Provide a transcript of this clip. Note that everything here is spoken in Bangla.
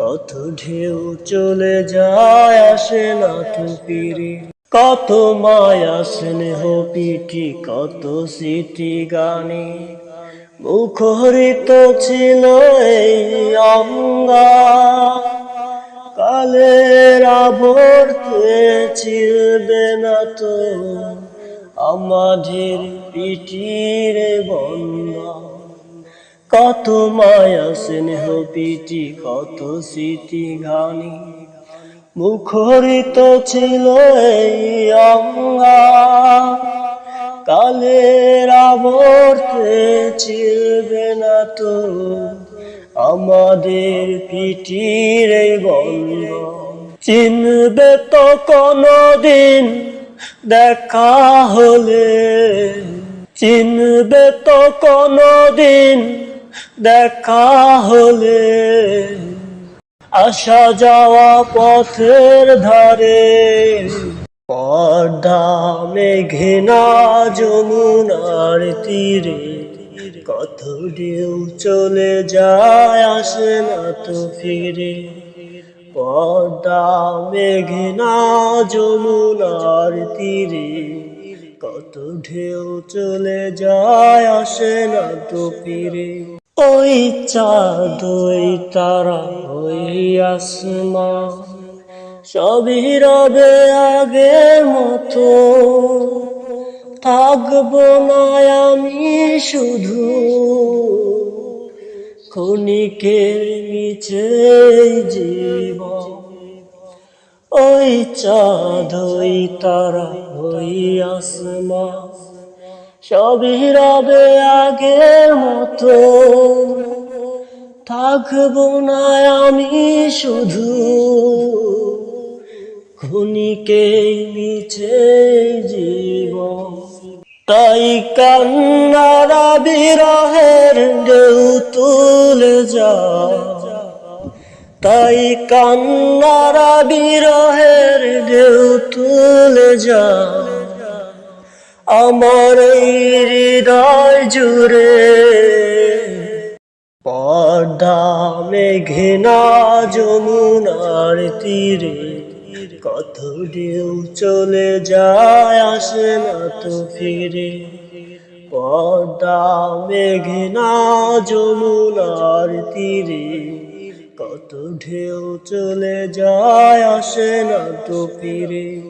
কত ঢেউ চলে যায় আসে না তো কত মায়া স্নেহ পিটি কত স্মৃতি গানে। মুখরিত ছিল অঙ্গা। কালের আবর্তে চিরবে না তো, আমাদের পিটির বন্ধা। কত মায়া স্নেহ পিটি কত স্মৃতি গানি মুখরিত ছিল কালের আবর্তে চিরবে না তো আমাদের পিটির বন্ধ চিনবে তো কোনদিন দেখা হলে। চিনবে তো কোনদিন দেখা হলে আসা যাওয়া পথের ধারে, পর্দা মেঘনা যমুনার তীরে কত ঢেউ চলে যায় আসে না তো ফিরে। পর্দা মেঘনা যমুনার তীরে কত ঢেউ চলে যায় আসে না তো ফিরে। ওই চাঁদ ওই তারা ওই আসমা সবই রবে আগের মতো। থাকব না আমি শুধু। ক্ষণিকের নিচে জীবন। ওই চাঁদ ওই তারা ওই আসমা সবই রবে আগের মতো। থাকব না আমি শুধু। ক্ষণিকে নিচে জীব তাই কান্নারা বিরহের ঢেউ তুলে যা তাই কান্নারা বিরহের ঢেউ তুলে যা আমার হৃদয় জুড়ে। পর্দা মেঘনা যমুনার তীরে। কত ঢেউ চলে যায়, আসে না তো ফিরে। পর্দা মেঘনা যমুনার তীরে। কত ঢেউ চলে যায়, আসে না তো ফিরে।